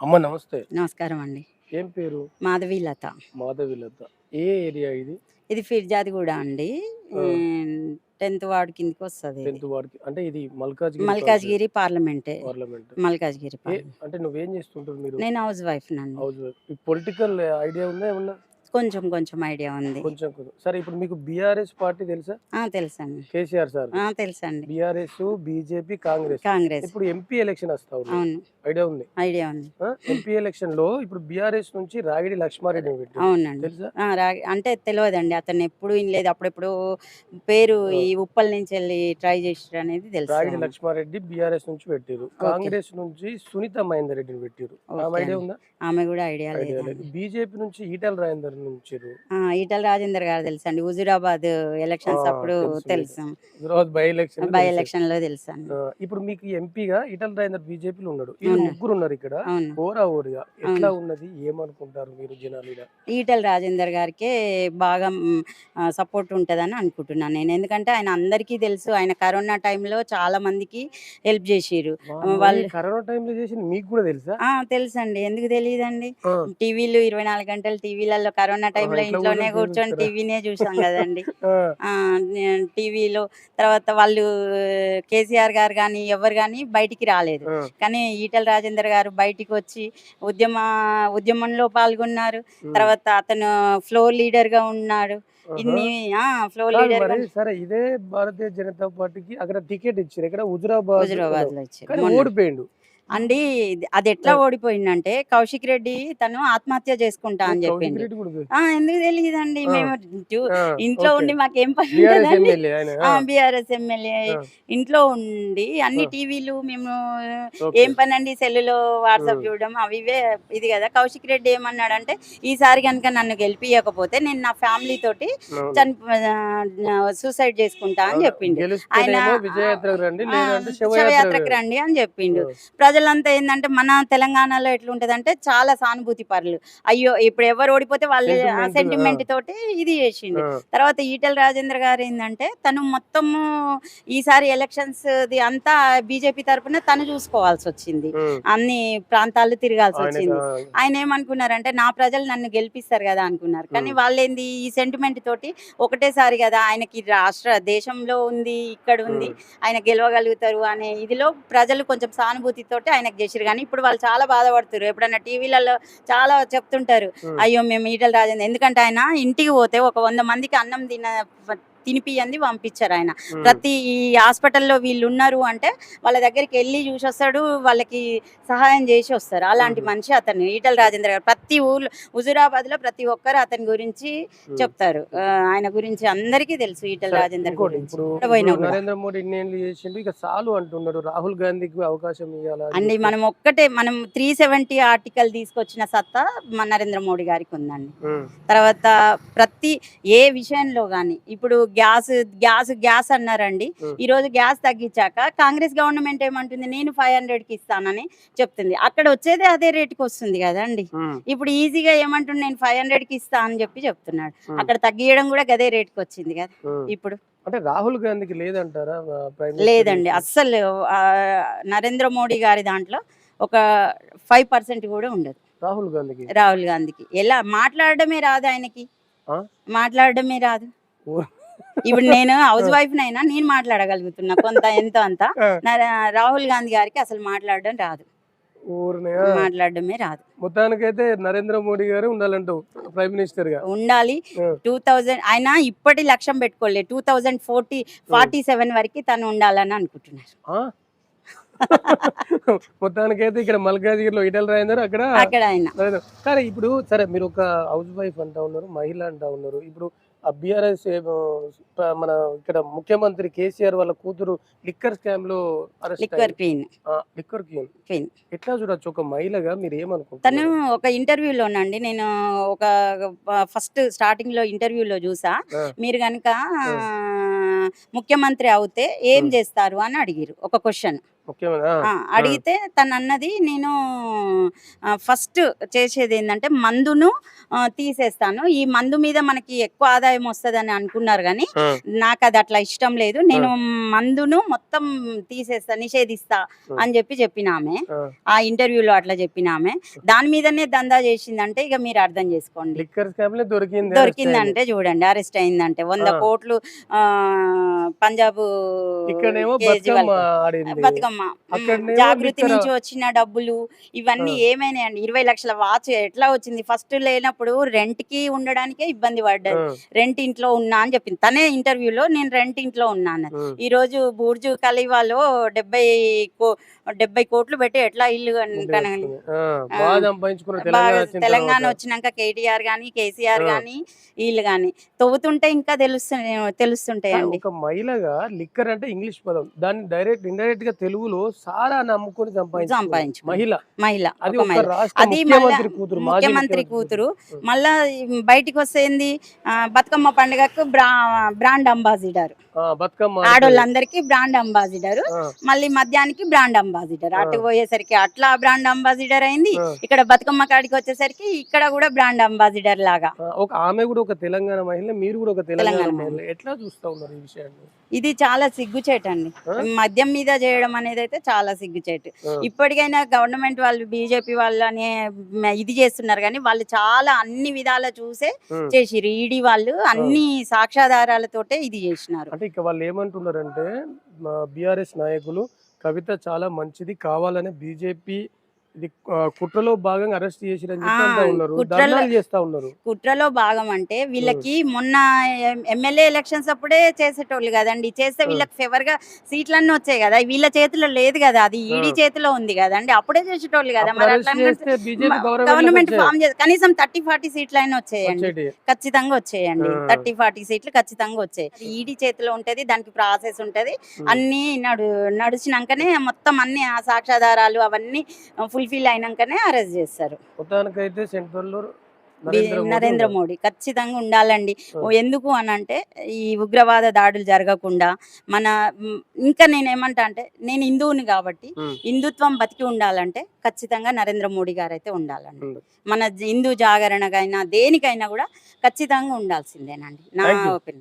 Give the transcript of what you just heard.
అమ్మ నమస్తే. నమస్కారం అండి. ఏం పేరు? మాధవి లత మాధవిలత. ఏ ఏరియా ఇది? ఇది ఫిర్జాది కూడా అండి. టెన్త్ వార్డ్ కిందకి వస్తుంది టెన్త్ వార్డ్ అంటే ఇది మల్కాజ్గిరి మల్కాజ్గిరి పార్లమెంటే. పార్లమెంట్. మల్కాజ్గిరి. అంటే నువ్వేం చేస్తుంటారు మీరు? నేను హౌస్ వైఫ్ నండి. హౌస్ పొలిటికల్ ఐడియా ఉందా ఏమన్నా? కొంచెం కొంచెం ఐడియా ఉంది. కొంచెం కొంచెం. సరే ఇప్పుడు మీకు బీఆర్ఎస్ పార్టీ తెలుసా? ఆ, తెలుసండి. KCR sir. ఆ, తెలుసండి. BRS BJP Congress. కాంగ్రెస్. ఇప్పుడు ఎంపీ ఎలక్షన్ వస్తా ఉంది. అవును. ఐడియా ఉంది. ఐడియా ఉంది. ఎంపీ ఎలక్షన్లో ఇప్పుడు బీఆర్ఎస్ నుంచి రాగిడి లక్ష్మారెడ్డిని పెట్టారు అవునండి. తెలుసా? ఆ, రా- అంటే తెలియదండి. అతను ఎప్పుడు వినలేదు అప్పుడెప్పుడు పేరు ఈ ఉప్పల్ నుంచి వెళ్ళి ట్రై చేసారు అనేది తెలుసు. రాగిడి లక్ష్మారెడ్డి బీఆర్ఎస్ నుంచి పెట్టారు కాంగ్రెస్ నుంచి సునీత మహేందర్ రెడ్డిని పెట్టారు ఆమె ఓకే ఐడియా అండి. ఉందా? ఆమె కూడా ఐడియా ఐడియా లేదు. బీజేపీ నుంచి ఈటల రాజేందర్ ఈటల రాజేందర్ గారు తెలుసు అండి హుజురాబాద్ ఎలక్షన్స్ అప్పుడు తెలుసు బై ఎలక్షన్ బై ఎలక్షన్లో తెలుసు ఇప్పుడు మీకు ఎంపీగా ఈటల రాజేందర్ బీజేపీలో ఉన్నాడు. ముగ్గురు ఉన్నారు ఇక్కడ. ఓరా ఓరిగా ఎట్లా. ఉన్నది? ఏమనుకుంటారు మీరు జనాలు? ఈటల రాజేందర్ గారికే బాగా సపోర్ట్ ఉంటుందని అనుకుంటున్నాను నేను. ఎందుకంటే ఆయన అందరికీ తెలుసు. ఆయన కరోనా టైంలో చాలా మందికి హెల్ప్ వామ్మో, వాళ్ళు- కరోనా టైంలో చేసింది మీకు కూడా తెలుసా? ఆ తెలుసండి. ఎందుకు తెలియదండి? టీవీలు ఇరవై నాలుగు గంటలు టీవీలలో కరోనా టైంలో ఇట్లా ఇంట్లోనే కూర్చొని? టీవీనే చూసాం కదండి. టీవీలో తర్వాత వాళ్ళు కేసీఆర్ గారు కానీ ఎవరు కానీ బయటికి రాలేదు. కానీ ఈటల రాజేందర్ గారు బయటికి వచ్చి ఉద్యమ ఉద్యమంలో పాల్గొన్నారు. తర్వాత అతను ఫ్లోర్ లీడర్గా ఉన్నాడు. ఇన్ని ఫ్లోర్ లీడర్ సరే ఇదే భారతీయ జనతా పార్టీకి అక్కడ టికెట్ ఇచ్చారు. ఇక్కడ హుజురాబాద్ హుజురాబాద్లో ఇచ్చారు. ఓడిపోయిండు. అండి అది ఎట్లా ఓడిపోయిందంటే కౌశిక్ రెడ్డి తను ఆత్మహత్య చేసుకుంటా అని చెప్పింది ఎందుకు తెలియదండి. మేము ఇంట్లో. ఉండి మాకేం పని ఆయన ఆ, బీఆర్ఎస్ ఎమ్మెల్యే. ఇంట్లో ఉండి అన్ని. టీవీలు మేము. ఏం పని అండి సెల్లులో వాట్సాప్. చూడడం అవి ఇవే ఇది కదా కౌశిక్ రెడ్డి ఏమన్నాడంటే ఈసారి కనుక నన్ను గెలిపియకపోతే నేను నా ఫ్యామిలీ తోటి. చని సూసైడ్ చేసుకుంటా అని చెప్పిండు ఆయన- శవయాత్రకు రండి అని చెప్పిండు రండి. ప్రజలంతా ఏంటంటే మన తెలంగాణలో ఎట్లుంటదంటే చాలా సానుభూతి పరులు అయ్యో ఇప్పుడు ఎవరు ఓడిపోతే వాళ్ళు సెంటిమెంట్. తోటి ఇది చేసిండు తర్వాత ఈటల రాజేంద్ర గారు ఏంటంటే తను మొత్తము ఈసారి ఎలక్షన్స్ ది అంతా బీజేపీ తరపున తను చూసుకోవాల్సి వచ్చింది. అన్ని ప్రాంతాలు తిరగాల్సి వచ్చింది ఆయన ఏమనుకున్నారంటే నా ప్రజలు నన్ను గెలిపిస్తారు కదా అనుకున్నారు కానీ మ్మ్. వాళ్ళు ఏంది ఈ సెంటిమెంట్ తోటి ఒకటేసారి కదా ఆయనకి రాష్ట్ర దేశంలో ఉంది ఇక్కడ ఉంది. ఆయన గెలవగలుగుతారు అనే ఇదిలో ప్రజలు కొంచెం సానుభూతితోటి ఆయనకు చేసిరు కానీ ఇప్పుడు వాళ్ళు చాలా బాధపడుతారు ఎప్పుడన్నా టీవీలలో చాలా చెప్తుంటారు. అయ్యో మేము ఈటల రాజేంద్ర ఎందుకంటే ఆయన ఇంటికి పోతే ఒక వంద మందికి అన్నం తిన తినిపియంది పంపించారు ఆయన. ప్రతి ఈ హాస్పిటల్లో వీళ్ళు ఉన్నారు అంటే వాళ్ళ దగ్గరికి వెళ్ళి చూసి వస్తాడు వాళ్ళకి సహాయం చేసి వస్తారు అలాంటి. మనిషి అతను ఈటల రాజేంద్ర గారు ప్రతి ఊర్లో హుజురాబాద్లో ప్రతి ఒక్కరు అతని గురించి. చెప్తారు ఆయన గురించి అందరికీ తెలుసు ఈటల రాజేందర్ గురించి. నరేంద్ర మోడీ ఇన్నేళ్ళు చేసిండు ఇక చాలు అంటున్నారు రాహుల్ గాంధీకి అవకాశం ఇవ్వాలా అండి. మనం ఒక్కటే మనం త్రీ సెవెంటీ ఆర్టికల్ తీసుకొచ్చిన సత్తా మన నరేంద్ర మోడీ గారికి ఉందండి. తర్వాత ప్రతి ఏ విషయంలో కానీ ఇప్పుడు గ్యాస్ గ్యాస్ గ్యాస్ అన్నారండి. ఈ రోజు గ్యాస్ తగ్గించాక కాంగ్రెస్ గవర్నమెంట్ ఏమంటుంది నేను ఫైవ్ హండ్రెడ్కి ఇస్తానని చెప్తుంది అక్కడ వచ్చేదే అదే రేటుకి వస్తుంది కదండి. ఇప్పుడు ఈజీగా ఏమంటుంది నేను ఫైవ్ హండ్రెడ్కి ఇస్తా అని చెప్పి చెప్తున్నాడు. అక్కడ తగ్గియడం కూడా గదే రేటుకి వచ్చింది కదా. ఇప్పుడు అంటే రాహుల్ గాంధీకి లేదంటారా లేదండి? అస్సలు నరేంద్ర మోడీ గారి దాంట్లో ఒక ఫైవ్ పర్సెంట్ కూడా ఉండదు రాహుల్ గాంధీకి రాహుల్ గాంధీకి ఎలా మాట్లాడడమే రాదు ఆయనకి? మాట్లాడడమే రాదు. ఇప్పుడు నేను హౌస్ వైఫ్ నైనా నేను మాట్లాడగలుగుతున్నా. కొంత ఎంతో అంత. రాహుల్ గాంధీ గారికి అసలు మాట్లాడడం రాదు. మాట్లాడడమే రాదు. మొత్తానికైతే నరేంద్ర మోడీ గారు ఉండాలంటావు ప్రైమ్ మినిస్టర్గా ఉండాలి. టూ థౌజండ్ ఆయన ఇప్పటి లక్ష్యం పెట్టుకోలేదు two thousand forty forty seven వరకు తను ఉండాలని అనుకుంటున్నారు? మొత్తానికైతే ఇక్కడ మల్కాజ్గిరిలో ఈటల రాజేందర్ అక్కడ అక్కడ ఆయన. నరేంద్ర కానీ ఇప్పుడు సరే మీరు ఒక హౌస్ వైఫ్ అంటా ఉన్నారు మహిళ అంటా ఉన్నారు. ఇప్పుడు ఆ బీఆర్ఎస్ మన ఇక్కడ ముఖ్యమంత్రి కేసీఆర్ వాళ్ళ కూతురు లిక్కర్ స్కామ్లో క్వీన్. లిక్కర్. ఎట్లా చూడొచ్చు? ఒక మహిళగా మీరు తను ఏమనుకుంటున్నారు ఒక ఇంటర్వ్యూలోనండి. నేను ఒక ఫస్ట్ స్టార్టింగ్లో ఇంటర్వ్యూలో చూసా. మీరు కనుక ముఖ్యమంత్రి అవుతే ఏం. చేస్తారు అని అడిగిరు. ఒక క్వశ్చన్. అడిగితే తను అన్నది నేను ఫస్ట్ చేసేది ఏంటంటే మందును తీసేస్తాను. ఈ మందు మీద మనకి ఎక్కువ ఆదాయం వస్తుందని అనుకున్నారు కానీ నాకు అది అట్లా ఇష్టం లేదు. నేను మందును మొత్తం తీసేస్తా నిషేధిస్తా అని చెప్పి చెప్పినామె. ఆ. ఇంటర్వ్యూలో అట్లా చెప్పినామె. దాని మీదనే దందా చేసిందంటే ఇక మీరు అర్థం చేసుకోండి. దొరికిందంటే చూడండి అరెస్ట్ అయిందంటే. వంద. కోట్లు పంజాబ్ బతుకమ్మ జాగృతి నుంచి వచ్చిన డబ్బులు ఇవన్నీ ఆ. ఏమైనాయండి? ఇరవై లక్షల వాచ్ ఎట్లా వచ్చింది? ఫస్ట్ లేనప్పుడు రెంట్కి ఉండడానికే ఇబ్బంది పడ్డది రెంట్ ఇంట్లో ఉన్నా అని చెప్పింది. తనే ఇంటర్వ్యూలో నేను రెంట్ ఇంట్లో ఉన్నాను ఈ రోజు బూర్జు ఖలీఫాలో డెబ్బై డెబ్బై కోట్లు పెట్టి ఎట్లా ఇల్లు తెలంగాణ. వచ్చినాక కేటీఆర్ గాని కేసీఆర్. గాని వీళ్ళు గాని తవ్వుతుంటే ఇంకా తెలుస్తున్నాయి తెలుస్తుంటాయండి. ఒక మహిళగా లిక్కర్ అంటే ఇంగ్లీష్ పదం. దాన్ని డైరెక్ట్ ఇండైరెక్ట్గా తెలుగులో సారా నమ్ముకొని సంపాదించు. మహిళ. మహిళ. అది ముఖ్యమంత్రి కూతురు మాజీ ముఖ్యమంత్రి కూతురు. మళ్ళా బయటికి వస్తే ఏంది ఆ, బతుకమ్మ పండుగకు బ్రా బ్రాండ్ అంబాసిడర్. ఆడోళ్ళందరికీ బ్రాండ్ అంబాసిడర్. మళ్ళీ మధ్యాహ్నానికి బ్రాండ్ అంబాసిడర్. అటు. పోయేసరికి అట్లా బ్రాండ్ అంబాసిడర్ అయింది. ఇక్కడ బతుకమ్మ కాడికి వచ్చేసరికి ఇక్కడ కూడా బ్రాండ్ అంబాసిడర్ లాగా. ఒక ఆమె కూడా ఒక తెలంగాణ మహిళ మీరు కూడా ఒక తెలంగాణ తెలంగాణ మహిళ. ఎట్లా చూస్తా ఉన్నారు ఈ విషయాన్ని? ఇది చాలా సిగ్గుచేటండి? మద్యం మీద చేయడం అనేది అయితే చాలా సిగ్గుచేటు. ఇప్పటికైనా గవర్నమెంట్ వాళ్ళు బీజేపీ వాళ్ళని ఇది చేస్తున్నారు కానీ వాళ్ళు చాలా అన్ని విధాల చూసే. చేసిరు ఈడీ వాళ్ళు అన్ని సాక్ష్యాధారాలతోటే ఇది చేసినారు అంటే ఇక వాళ్ళు ఏమంటున్నారంటే బీఆర్ఎస్ నాయకులు కవిత చాలా మంచిది కావాలని బీజేపీ ఇది కుట్రలో భాగంగా అరెస్ట్ చేసిరని కుట్రలో- ధర్నాలు చేస్తా ఉన్నారు. కుట్రలో భాగం అంటే వీళ్ళకి మొన్న ఎమ్మెల్యే ఎలక్షన్స్ అప్పుడే చేసేటోళ్ళు కదండి. చేస్తే వీళ్ళకి ఫేవర్గా సీట్లన్నీ వచ్చాయి కదా. వీళ్ళ చేతిలో లేదు కదా. అది ఈడీ. చేతిలో ఉంది కదండి. అప్పుడే చేసేటోళ్ళు కదా. మరి గవర్నమెంట్ ఫామ్ చేసి కనీసం థర్టీ ఫార్టీ సీట్లు అయినా వచ్చేయండి ఖచ్చితంగా వచ్చేయండి. థర్టీ ఫార్టీ సీట్లు ఖచ్చితంగా వచ్చాయి. ఈడీ చేతిలో ఉంటది దానికి ప్రాసెస్ ఉంటది. అన్ని నడు నడిచినాకనే మొత్తం అన్ని ఆ సాక్ష్యాధారాలు అవన్నీ ఫుల్ఫిల్ అయినాకనే అరెస్ట్ చేస్తారు మొత్తానికైతే సెంట్రల్ నరేంద్ర మోడీ ఖచ్చితంగా ఉండాలండి ఎందుకు అని అంటే ఈ ఉగ్రవాద దాడులు జరగకుండా మన ఇంకా నేను ఏమంటా అంటే నేను హిందువుని కాబట్టి. హిందుత్వం బతికి ఉండాలంటే ఖచ్చితంగా నరేంద్ర మోడీ గారు అయితే ఉండాలండి ఉండు. మన హిందూ జాగరణకైనా దేనికైనా కూడా ఖచ్చితంగా ఉండాల్సిందేనండి నా. ఒపీనియన్